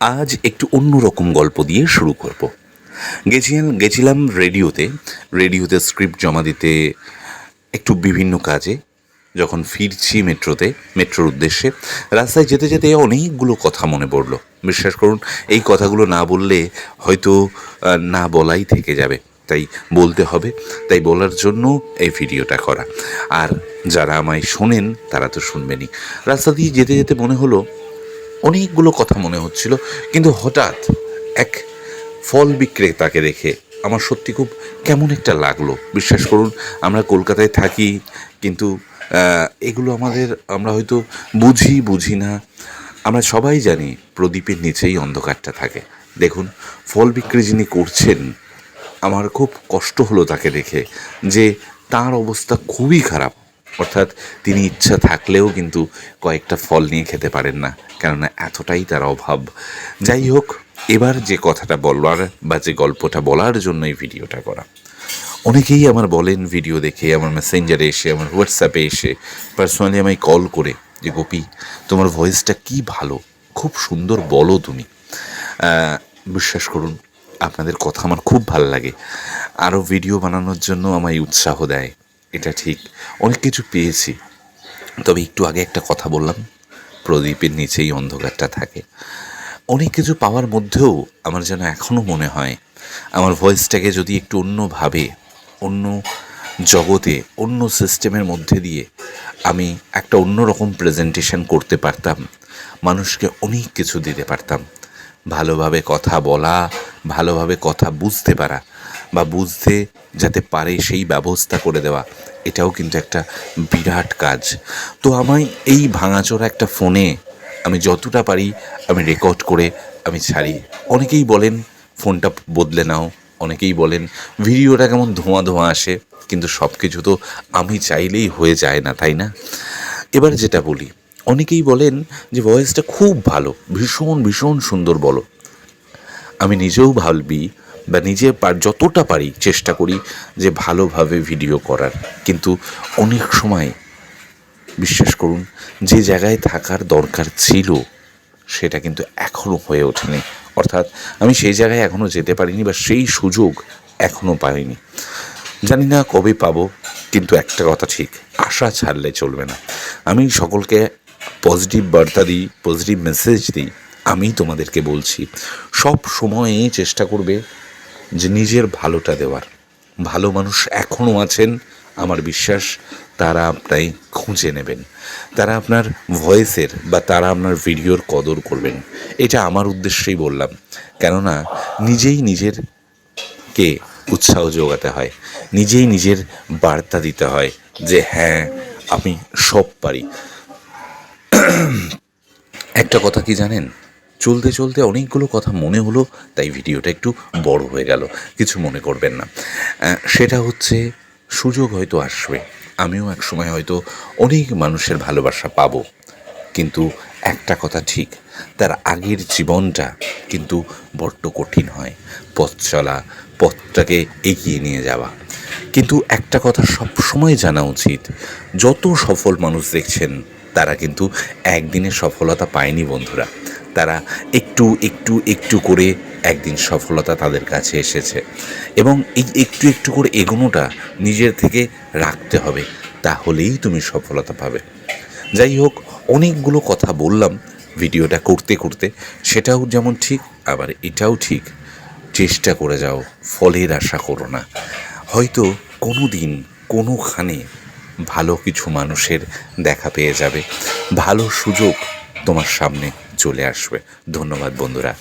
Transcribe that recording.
আজ একটু অন্যরকম গল্প দিয়ে শুরু করব। গেছিলাম গেছিলাম রেডিওতে রেডিওতে স্ক্রিপ্ট জমা দিতে একটু বিভিন্ন কাজে। যখন ফিরছি মেট্রোতে, মেট্রোর উদ্দেশ্যে, রাস্তায় যেতে যেতে অনেকগুলো কথা মনে পড়ল। বিশ্বাস করুন, এই কথাগুলো না বললে হয়তো না বলাই থেকে যাবে। তাই বলতে হবে, তাই বলার জন্য এই ভিডিওটা করা। আর যারা আমায় শোনেন, তারা তো শুনবেনই। রাস্তা দিয়ে যেতে যেতে মনে হলো অনেকগুলো কথা মনে হচ্ছিল, কিন্তু হঠাৎ এক ফল বিক্রেতাকে দেখে আমার সত্যি খুব কেমন একটা লাগল। বিশ্বাস করুন, আমরা কলকাতায় থাকি, কিন্তু এগুলো আমাদের, আমরা হয়তো বুঝি বুঝি না। আমরা সবাই জানি প্রদীপের নিচেই অন্ধকারটা থাকে। দেখুন, ফল বিক্রি যিনি করছেন, আমার খুব কষ্ট হলো তাকে দেখে যে তার অবস্থা খুবই খারাপ। অর্থাৎ তিনি ইচ্ছা থাকলেও কিন্তু কয়েকটা ফল নিয়ে খেতে পারেন না, কেননা এতটাই তার অভাব। যাই হোক, এবার যে কথাটা বলার বা যে গল্পটা বলার জন্য এই ভিডিওটা করা। অনেকেই আমার বলেন ভিডিও দেখে, আমার মেসেঞ্জারে এসে, আমার হোয়াটসঅ্যাপে এসে পার্সোনালি আমায় কল করে যে, গোপী, তোমার ভয়েসটা কি ভালো? খুব সুন্দর বলো তুমি। বিশ্বাস করুন, আপনাদের কথা আমার খুব ভালো লাগে। আরও ভিডিও বানানোর জন্য আমায় উৎসাহ দেয়। এটা ঠিক। অনেক কিছু পেয়েছি। তবে একটু আগে একটা কথা বললাম। প্রদীপের নিচেই অন্ধকারটা থাকে। অনেক কিছু পাওয়ার মধ্যেও আমার যেন এখনও মনে হয়, আমার ভয়েসটাকে যদি একটু অন্যভাবে, অন্য জগতে, অন্য সিস্টেমের মধ্যে দিয়ে আমি একটা অন্যরকম প্রেজেন্টেশন করতে পারতাম, মানুষকে অনেক কিছু দিতে পারতাম। ভালোভাবে কথা বলা, ভালোভাবে কথা বুঝতে পারা বা বুঝতে যাতে পারে সেই ব্যবস্থা করে দেওয়া। এটাও কিন্তু একটা বিরাট কাজ। তো আমায় এই ভাঙাচোরা একটা ফোনে আমি যতটা পারি আমি রেকর্ড করে আমি ছাড়ি। অনেকেই বলেন, ফোনটা বদলে নাও। অনেকেই বলেন, ভিডিওটা কেমন ধোঁয়া ধোঁয়া আসে? কিন্তু সব কিছু তো আমি চাইলেই হয়ে যায় না, তাই না? এবার যেটা বলি, অনেকেই বলেন যে ভয়েসটা খুব ভালো, ভীষণ ভীষণ সুন্দর বলো। আমি নিজেও ভাবি বা নিজে যতটা পারি চেষ্টা করি যে ভালোভাবে ভিডিও করার। কিন্তু অনেক সময়, বিশ্বাস করুন, যে জায়গায় থাকার দরকার ছিল, সেটা কিন্তু এখনও হয়ে ওঠেনি। অর্থাৎ আমি সেই জায়গায় এখনও যেতে পারিনি বা সেই সুযোগ এখনও পাইনি। জানি না কবে পাবো, কিন্তু একটা কথা ঠিক, আশা ছাড়লে চলবে না। আমি সকলকে পজিটিভ বার্তা দিই পজিটিভ মেসেজ দিই আমি তোমাদেরকে বলছি, সব সময়ে চেষ্টা করবে যে নিজের ভালোটা দেওয়ার। ভালো মানুষ এখনও আছেন, আমার বিশ্বাস, তারা আপনাই খুঁজে নেবেন। তারা আপনার ভয়েসের বা তারা আপনার ভিডিওর কদর করবেন। এটা আমার উদ্দেশ্যেই বললাম। কেননা, নিজেই নিজের কে উৎসাহ যোগাতে হয়। নিজেই নিজের বার্তা দিতে হয় যে হ্যাঁ আমি সব পারি। একটা কথা কি জানেন? চলতে চলতে অনেকগুলো কথা মনে হলো, তাই ভিডিওটা একটু বড় হয়ে গেল। কিছু মনে করবেন না। সেটা হচ্ছে সুযোগ হয়তো আসবে। আমিও এক সময় হয়তো অনেক মানুষের ভালোবাসা পাবো। কিন্তু একটা কথা ঠিক, তার আগের জীবনটা কিন্তু বড্ড কঠিন হয়। পথ চলা, পথটাকে এগিয়ে নিয়ে যাওয়া। কিন্তু একটা কথা সব সময় জানা উচিত, যত সফল মানুষ দেখছেন, তারা কিন্তু একদিনে সফলতা পায়নি বন্ধুরা। তারা একটু একটু একটু করে একদিন সফলতা তাদের কাছে এসেছে। এবং এই একটু একটু করে এগোনোটা নিজের থেকে রাখতে হবে, তাহলেই তুমি সফলতা পাবে। যাই হোক, অনেকগুলো কথা বললাম ভিডিওটা করতে করতে। সেটাও যেমন ঠিক, আবার এটাও ঠিক। চেষ্টা করে যাও, ফলের আশা করো না। হয়তো কোনো দিন কোনোখানে ভালো কিছু মানুষের দেখা পেয়ে যাবে। ভালো সুযোগ তোমার সামনে চলে আসবে। ধন্যবাদ বন্ধুরা।